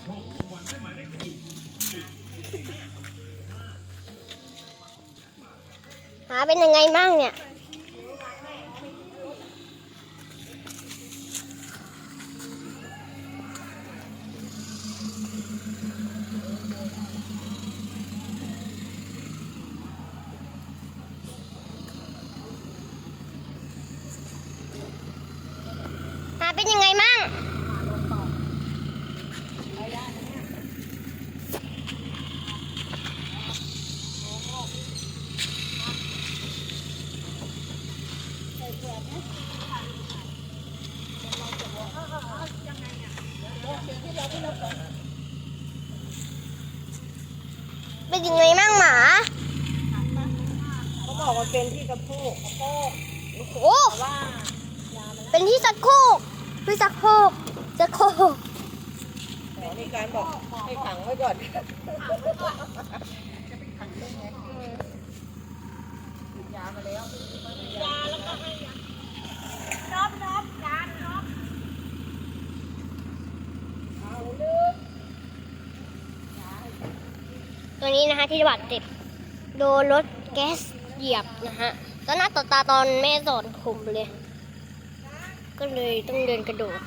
หาเป็นยังไงบ้างเนี่ยหาเป็นยังไงมั่ง เป็นยังไงมั่งหมาเขาบอกว่าเป็นที่กระโพกกระโพกโอ้โหว่าเป็นที่สักโครกที่สักโครกสักโครกหมอมีการบอกให้ขังไว้ก่อนยามาแล้ว ตัวนี้นะคะที่บาดเจ็บโดนรถแก๊สเหยียบนะฮะตอนหน้าต่อตาตอนแม่สอนผมเลย ก็เลยต้องเดินกระโดด